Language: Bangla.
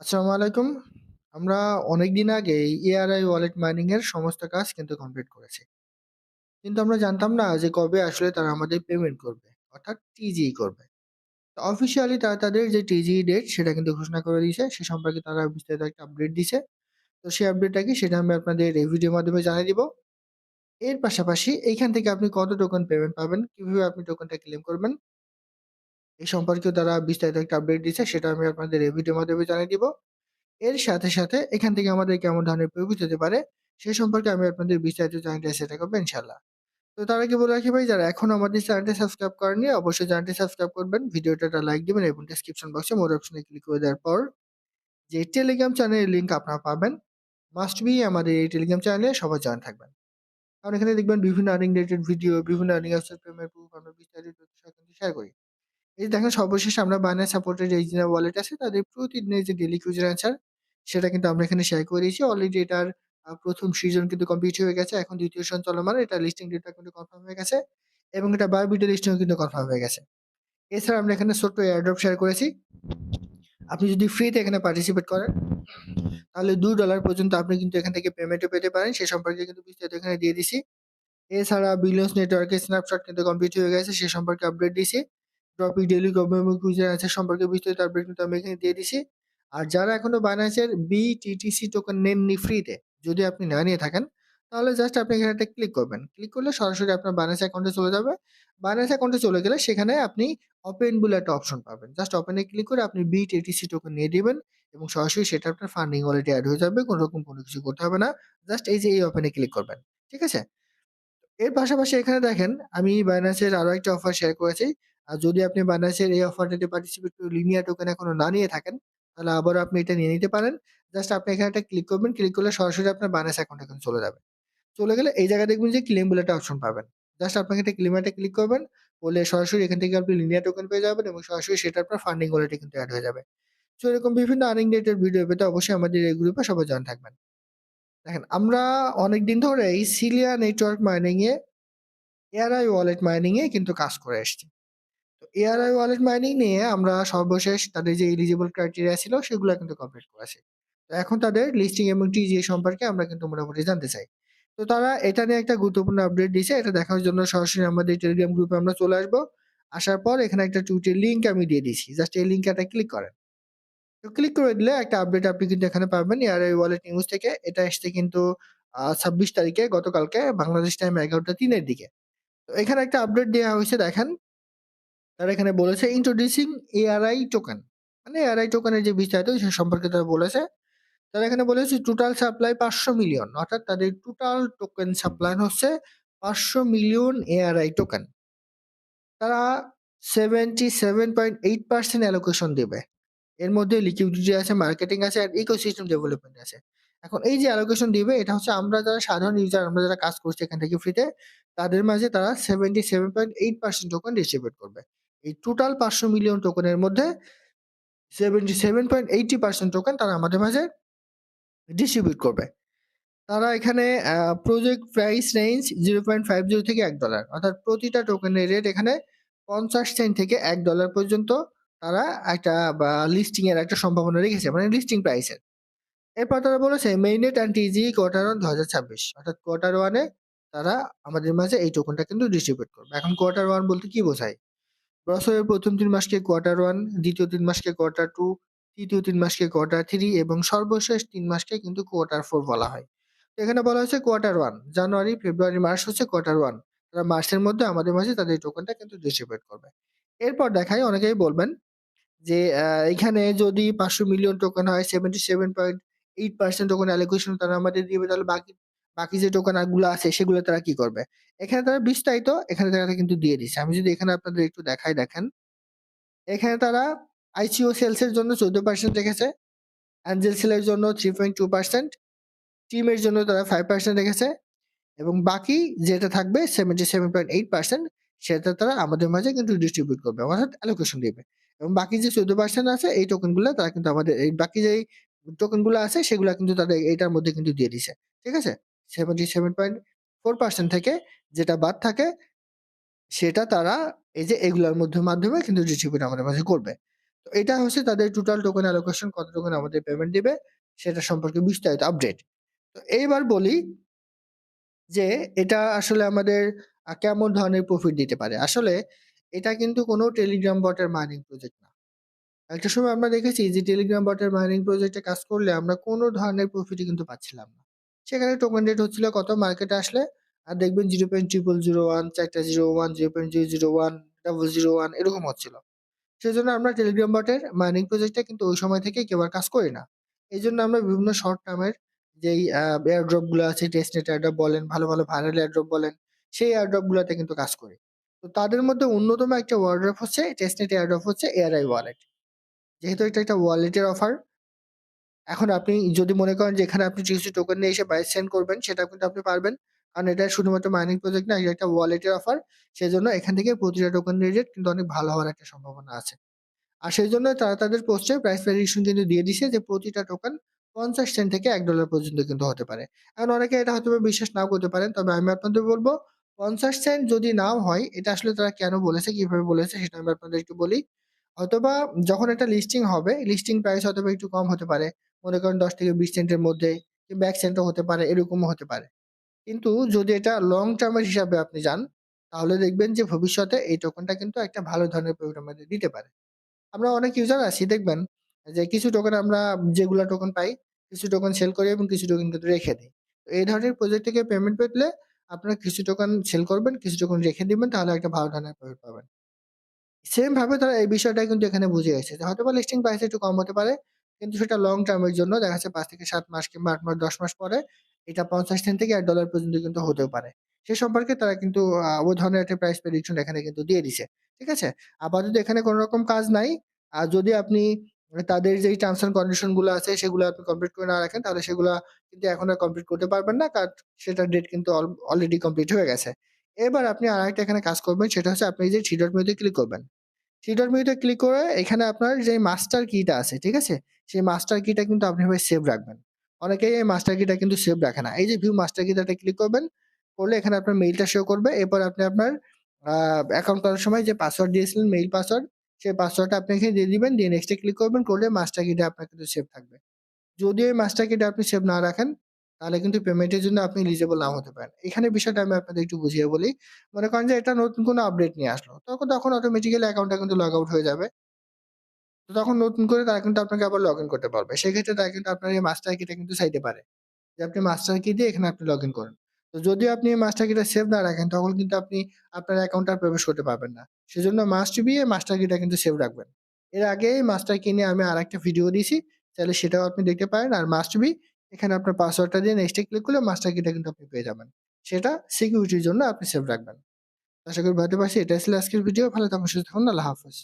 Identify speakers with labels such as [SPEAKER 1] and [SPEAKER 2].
[SPEAKER 1] আসসালামু আলাইকুম। আমরা অনেকদিন আগেই এআরআই ওয়ালেট মাইনিং এর সমস্ত কাজ কিন্তু কমপ্লিট করেছি। কিন্তু আমরা জানতাম না যে কবে আসলে তারা আমাদের পেমেন্ট করবে। অর্থাৎ টিজিই করবে। তো অফিসিয়ালি তারা তাদের যে টিজিই ডেট সেটা কিন্তু ঘোষণা করে দিয়েছে। সে সম্পর্কে তারা বিস্তারিত একটা আপডেট দিছে। তো সেই আপডেটটা কি সেটা আমি আপনাদের এই ভিডিওর মাধ্যমে জানিয়ে দিব। এর পাশাপাশি এইখান থেকে আপনি কত টোকেন পেমেন্ট পাবেন, কীভাবে আপনি টোকেনটা ক্লেম করবেন এই সম্পর্কেও তারা বিস্তারিত একটা আপডেট দিছে সেটা আমি আপনাদের এই ভিডিওর মাধ্যমে জানিয়ে দিব। এর সাথে, সাথে এখান থেকে আমাদের কেমন ধরনের প্রফিট হতে পারে সে সম্পর্কে আমি আপনাদের বিস্তারিত জানাতে চেষ্টা করব ইনশাআল্লাহ। তো তার আগে বলে রাখি ভাই যারা এখন আমাদের চ্যানেলটি সাবস্ক্রাইব করেননি অবশ্যই চ্যানেলটি সাবস্ক্রাইব করবেন। ভিডিওটা লাইক দিবেন এবং ডেসক্রিপশন বক্সে মোর অপশনে ক্লিক করে দেওয়ার পর যে টেলিগ্রাম চ্যানেলের লিঙ্ক আপনারা পাবেন মাস্ট বি আমাদের এই টেলিগ্রাম চ্যানেলে সবাই জয়েন থাকবেন। কারণ এখানে দেখবেন বিভিন্ন আর্নিং রিলেটেড ভিডিও, বিভিন্ন আর্নিং অ্যাপসের পেমেন্ট প্রুফ আমরা বিস্তারিত শেয়ার করি। এই দেখেন সর্বশেষে আমরা বাইন্যান্স সাপোর্টেড যে ওয়ালেট আছে, তাদের প্রতিদিনের যে ডেলি কুইজের অ্যান্সার সেটা কিন্তু আমরা এখানে শেয়ার করে দিয়েছি। অলরেডি এটার প্রথম সিজন কিন্তু কমপ্লিট হয়ে গেছে। এখন দ্বিতীয় সন চলমান। এটা লিস্টিং ডেটটা কিন্তু কনফার্ম হয়ে গেছে এবং এটা বায়োবিটা লিস্টিংও কিন্তু কনফার্ম হয়ে গেছে। এছাড়া আমরা এখানে ছোট্ট এয়ারড্রপ শেয়ার করেছি। আপনি যদি ফ্রিতে এখানে পার্টিসিপেট করেন, তাহলে $২ পর্যন্ত আপনি কিন্তু এখান থেকে পেমেন্টও পেতে পারেন। সে সম্পর্কে কিন্তু বিস্তারিত এখানে দিয়ে দিছি। এছাড়া বিলিয়ন্স নেটওয়ার্কের স্ন্যাপশট কিন্তু কমপ্লিট হয়ে গেছে। সে সম্পর্কে আপডেট দিছি। টপিক ডেইলি গভর্নমেন্ট কুইজের অ্যান্সার সম্পর্কে বিস্তারিত আপডেট কিন্তু আমি এখানে দিয়ে দিছি। আর যারা এখনও বাইন্যান্সের BTTC টোকেন নেননি ফ্রিতে, যদি আপনি না নিয়ে থাকেন, তাহলে জাস্ট আপনি এখানে একটা ক্লিক করবেন। ক্লিক করলে সরাসরি আপনার বাইন্যান্স অ্যাকাউন্টে চলে যাবে। বাইন্যান্স অ্যাকাউন্টে চলে গেলে সেখানে আপনি ওপেন বলে একটা অপশন পাবেন। জাস্ট ওপেনে ক্লিক করে আপনি BTTC টোকেন নিয়ে দিবেন এবং সরাসরি সেটা আপনার ফান্ডিং ওয়ালেটে অ্যাড হয়ে যাবে। কোনো রকম কোনো কিছু করতে হবে না। জাস্ট এই যে এই ওপেনে ক্লিক করবেন। ঠিক আছে? এর পাশাপাশি এখানে দেখেন আমি বাইন্যান্সের আরও একটা অফার শেয়ার করেছি। আর যদি আপনি বাইন্যান্সের এই অফারটাতে পার্টিসিপেট করে লিনিয়ার টোকেন এখনও না নিয়ে থাকেন, তাহলে আবারও আপনি এটা নিয়ে নিতে পারেন। জাস্ট আপনি এখানে একটা ক্লিক করবেন। ক্লিক করলে সরাসরি আপনার বাইন্যান্স অ্যাকাউন্টে কিন্তু চলে যাবে। চলে গেলে এই জায়গায় দেখবেন যে ক্লেম বলে একটা অপশন পাবেন। জাস্ট আপনাকে একটা ক্লেম-এ ক্লিক করবেন। বলে সরাসরি এখান থেকে আপনি লিনিয়ার টোকেন পেয়ে যাবেন এবং সরাসরি সেটা আপনার ফান্ডিং ওয়ালেটে কিন্তু অ্যাড হয়ে যাবে। সো এরকম বিভিন্ন আর্নিং রিলেটেড ভিডিও পেতে অবশ্যই আমাদের এই গ্রুপে সবাই জয়েন থাকবেন। দেখেন আমরা অনেক দিন ধরে এই সিলিয়া নেটওয়ার্ক মাইনিং এ এআরআই ওয়ালেট মাইনিং এ কিন্তু কাজ করে আসছি। এআরআই ওয়ালেট মাইনিং নিয়ে আমরা সর্বশেষ তাদের যে এলিজিবল ক্রাইটেরিয়া ছিল সেগুলা কিন্তু কমপ্লিট করেছি। তো এখন তাদের লিস্টিং এবং টিজিএ সম্পর্কে আমরা কিন্তু মোটামুটি জানতে চাই। তো তারা এটা নিয়ে একটা গুরুত্বপূর্ণ আপডেট দিছে। এটা দেখার জন্য সরাসরি আমাদের টেলিগ্রাম গ্রুপে আমরা চলে আসব। আসার পর এখানে একটা টুইটের লিংক আমি দিয়ে দিছি। জাস্ট এই লিংকে একটা ক্লিক করেন। তো ক্লিক করে দিলে একটা আপডেট আপনি কিন্তু এখানে পাবেন এআরআই ওয়ালেট নিউজ থেকে। এটা এসছে কিন্তু ২৬ তারিখে গতকালকে, বাংলাদেশ টাইম ১১টা০৩ এর দিকে। তো এখানে একটা আপডেট দেয়া হইছে দেখেন। তারা এখানে বলেছে ইন্ট্রোডিউসিং এআরআই টোকেন। মানে এআরআই টোকেনের যে বিস্তারিত সে সম্পর্কে তারা বলেছে। তারা এখানে বলেছে টোটাল সাপ্লাই ৫০০ মিলিয়ন। অর্থাৎ তাদের টোটাল টোকেন সাপ্লাই হচ্ছে ৫০০ মিলিয়ন এআরআই টোকেন। তারা 77.8% অ্যালোকেশন দেবে। এর মধ্যে লিকুইডিটি আছে, মার্কেটিং আছে আর ইকোসিস্টেম ডেভেলপমেন্ট আছে। এখন এই যে অ্যালোকেশন দিবে এটা হচ্ছে আমরা যারা সাধারণ ইউজার আমরা যারা কাজ করছি এখান থেকে ফ্রিতে তাদের মাঝে তারা 77.8% টোকেন ডিস্ট্রিবিউট করবে। এই টোটাল ৫০০ মিলিয়ন টোকেনের মধ্যে 77.80% টোকেন তারা আমাদের মাঝে ডিস্ট্রিবিউট করবে। তারা এখানে প্রজেক্ট প্রাইস রেঞ্জ 0.50 থেকে এক ডলার অর্থাৎ প্রতিটা টোকেনের রেট এখানে ৫০ সেন্ট থেকে এক ডলার পর্যন্ত তারা একটা লিস্টিং এর একটা সম্ভাবনা রেখেছে। মানে লিস্টিং প্রাইসের। এরপর তারা বলেছে মেইননেট অ্যান্ড টিজি কোয়ার্টার 1 ২০২৬ অর্থাৎ কোয়ার্টার ওয়ানে তারা আমাদের মাঝে এই টোকেনটা কিন্তু ডিস্ট্রিবিউট করবে। এখন কোয়ার্টার ওয়ান বলতে কি বোঝায়? বছরের ১ম ৩ মাসকে কোয়ার্টার ওয়ান দ্বিতীয় তিন মাসকে কোয়ার্টার টু তৃতীয় তিন মাসকে কোয়ার্টার থ্রি এবং সর্বশেষ তিন মাসকে কিন্তু কোয়ার্টার ফোর বলা হয়। তো এখানে বলা হয়েছে quarter one January, February, March হচ্ছে কোয়ার্টার ওয়ান তারা মার্চের মধ্যে আমাদের মাঝে তাদের টোকেনটা কিন্তু ডিস্ট্রিবিউট করবে। এরপর দেখায় অনেকেই বলবেন যে এখানে যদি ৫০০ মিলিয়ন টোকেন হয় 77.8% টোকেন অ্যালোকেশন তারা আমাদের দিবে তাহলে বাকি বাকি যে টোকেনগুলো আছে সেগুলো তারা কি করবে? এখানে তারা বিস্তারিত এখানে তারা কিন্তু দিয়ে দিছে। আমি যদি এখানে আপনাদের একটু দেখাই দেখেন। এখানে তারা আইসিও সেলস এর জন্য 14% রেখেছে। অ্যাঞ্জেল সেল এর জন্য 3.2%, টিমের জন্য তারা ফাইভ পার্সেন্ট রেখেছে এবং বাকি যেটা থাকবে 77.8% সেটা তারা আমাদের মাঝে কিন্তু ডিস্ট্রিবিউট করবে। অর্থাৎ অ্যালোকেশন দিবে। এবং বাকি যে 14% আছে এই টোকেনগুলা তারা কিন্তু আমাদের এই বাকি যেই টোকেনগুলা আছে সেগুলো কিন্তু তাদের এইটার মধ্যে কিন্তু দিয়ে দিছে। ঠিক আছে? 77.4% থেকে যেটা বাদ থাকে, সেটা তারা এই যে এগুলার মধ্যে মাধ্যমে কিন্তু ডিস্ট্রিবিউট আমাদের মাঝে করবে। তো এটা হচ্ছে তাদের টোটাল টোকেন অ্যালোকেশন কত টোকেন আমাদের পেমেন্ট দিবে, সেটা সম্পর্কে বিস্তারিত আপডেট। তো এইবার বলি যে এটা আসলে আমাদের কেমন ধরনের প্রফিট দিতে পারে। আসলে এটা কিন্তু কোনো টেলিগ্রাম বটের মাইনিং প্রজেক্ট না। একটা সময় আমরা দেখেছি যে টেলিগ্রাম বটের মাইনিং প্রজেক্টে কাজ করলে আমরা কোনো ধরনের প্রফিটই কিন্তু পাচ্ছিলাম না। সেখানে টোকেন রেট হচ্ছিল কত মার্কেটে আসলে আর দেখবেন 0.0001 চারটা 01, 0.001, 001 এরকম হচ্ছিল। সেই জন্য আমরা টেলিগ্রাম বটের মাইনিং প্রজেক্টে কিন্তু ওই সময় থেকে কেউ আর কাজ করি না। এই জন্য আমরা বিভিন্ন শর্ট টার্মের যেই আ এয়ারড্রপগুলো আছে টেস্টনেট এয়ারড্রপ বলেন, ভালো, ভালো ভাইরাল এয়ারড্রপ বলেন, সেই এয়ারড্রপ গুলাতে কিন্তু কাজ করি। তো তাদের মধ্যে অন্যতম একটা এয়ারড্রপ হচ্ছে টেস্টনেট এয়ারড্রপ হচ্ছে এআরআই ওয়ালেট। যেহেতু এটা একটা ওয়ালেটের অফার এখন আপনি যদি মনে করেন যে এখানে আপনি টিউসডে টোকেন নিয়ে এসে প্রাইস সেন্ড করবেন সেটাও কিন্তু আপনি পারবেন। কারণ এটা শুধুমাত্র মাইনিং প্রজেক্ট না, এটা একটা ওয়ালেটের অফার। সেজন্য এখান থেকে প্রতিটা টোকেনের রেট কিন্তু অনেক ভালো হওয়ার একটা সম্ভাবনা আছে। আর সেই জন্য তারা তাদের পোস্টে প্রাইস ভেরিয়েশন কিন্তু দিয়ে দিছে যে প্রতিটা টোকেন ৫০ সেন্ট থেকে এক ডলার পর্যন্ত কিন্তু হতে পারে। এখন অনেকে এটা হয়তোবা বিশ্বাস নাও করতে পারেন। তবে আমি আপনাদের বলব পঞ্চাশ সেন্ট যদি নাও হয় এটা আসলে তারা কেন বলেছে, কীভাবে বলেছে সেটা আমি আপনাদের একটু বলি। হয়তোবা যখন একটা লিস্টিং হবে, লিস্টিং প্রাইস হয়তোবা একটু কম হতে পারে। মনে করেন ১০ থেকে ২০ সেন্টের মধ্যে কিংবা ১ সেন্টও হতে পারে, এরকমও হতে পারে। কিন্তু যদি এটা লং টার্মের হিসাবে আপনি যান, তাহলে দেখবেন যে ভবিষ্যতে এই টোকেনটা কিন্তু একটা ভালো ধরনের আমাদের দিতে পারে। আমরা অনেক ইউজার আছি দেখবেন যে কিছু টোকেন আমরা যেগুলা টোকেন পাই, কিছু টোকেন সেল করি এবং কিছু টোকেন কিন্তু রেখে দিই তো এই ধরনের প্রজেক্ট থেকে পেমেন্ট পেলে আপনারা কিছু টোকেন সেল করবেন, কিছু টোকেন রেখে দিবেন তাহলে একটা ভালো ধরনের প্রফিট পাবেন। সেম ভাবে তারা এই বিষয়টা কিন্তু এখানে বুঝিয়েছে হয়তো বা লিস্টিং প্রাইস একটু কম হতে পারে। কিন্তু সেটা লং টার্ম এর জন্য দেখা যাচ্ছে পাঁচ থেকে সাত মাস কিংবা ৮ মাস ১০ মাস পরে এটা ৫০ সেন্ট থেকে এক ডলার পর্যন্ত কিন্তু হতেও পারে। সে সম্পর্কে তারা কিন্তু ওই ধরনের একটা প্রাইস প্রেডিকশন এখানে কিন্তু দিয়ে দিছে। ঠিক আছে? আপাতত এখানে কোন রকম কাজ নাই। আর যদি আপনি তাদের যেই টার্মস অ্যান্ড কন্ডিশনগুলো আছে সেগুলো আপনি কমপ্লিট করে না রাখেন, তাহলে সেগুলা কিন্তু এখন আর কমপ্লিট করতে পারবেন না। কারণ সেটার ডেট কিন্তু অল অলরেডি কমপ্লিট হয়ে গেছে। এবার আপনি আরেকটা এখানে কাজ করবেন, সেটা হচ্ছে আপনি যে থ্রি ডট মেনুতে ক্লিক করবেন। থ্রি ডট ক্লিক করে এখানে আপনার যে মাস্টার কিটা আছে, ঠিক আছে? সেই মাস্টার কিটা কিন্তু আপনি এভাবে সেভ রাখবেন। অনেকেই এই মাস্টার কিটা কিন্তু সেভ রাখে না। এই যে ভিউ মাস্টার কিটাতে ক্লিক করবেন, করলে এখানে আপনার মেইলটা শো করবে। এরপর আপনি আপনার অ্যাকাউন্ট করার সময় যে পাসওয়ার্ড দিয়েছিলেন মেইল পাসওয়ার্ড, সেই পাসওয়ার্ডটা আপনি এখানে দিয়ে দিবেন। দিয়ে নেক্সট ক্লিক করবেন। করলে মাস্টার কিটা আপনার কিন্তু সেভ থাকবে। যদি এই মাস্টার কিটা আপনি সেভ না রাখেন, তাহলে কিন্তু পেমেন্টের জন্য আপনি এলিজিবল নাও হতে পারেন। এখানে বিষয়টা আমি আপনাদের একটু বুঝিয়ে বলি। মনে করেন যে এটা নতুন কোনো আপডেট নিয়ে আসলো। তখন তখন অটোমেটিক্যালি অ্যাকাউন্টটা কিন্তু লগ আউট হয়ে যাবে। তো তখন নতুন করে তারা কিন্তু আপনাকে আবার লগ ইন করতে পারবে। সেক্ষেত্রে তারা কিন্তু আপনার এই মাস্টার কিটা কিন্তু চাইতে পারে। যে আপনি মাস্টার কি দিয়ে এখানে আপনি লগ ইন করুন। তো যদি আপনি এই মাস্টার কিটা সেভ না রাখেন, তখন কিন্তু আপনি আপনার অ্যাকাউন্টে আর প্রবেশ করতে পারবেন না। সেজন্য মাস্ট বি এই মাস্টার কিটা কিন্তু সেভ রাখবেন। এর আগে মাস্টার কি নিয়ে আমি আরেকটা ভিডিও দিয়েছি। তাহলে সেটাও আপনি দেখতে পারেন। আর মাস্ট বি এখানে আপনার পাসওয়ার্ডটা দিয়ে নেক্সটে ক্লিক করলে মাস্টার কিটা কিন্তু আপনি পেয়ে যাবেন। সেটা সিকিউরিটির জন্য আপনি সেভ রাখবেন। আশা করি ভারতের পারছি। এটা ছিল আজকের ভিডিও। ভালো থাকুন, সুস্থ থাকুন। আল্লাহ হাফেজ।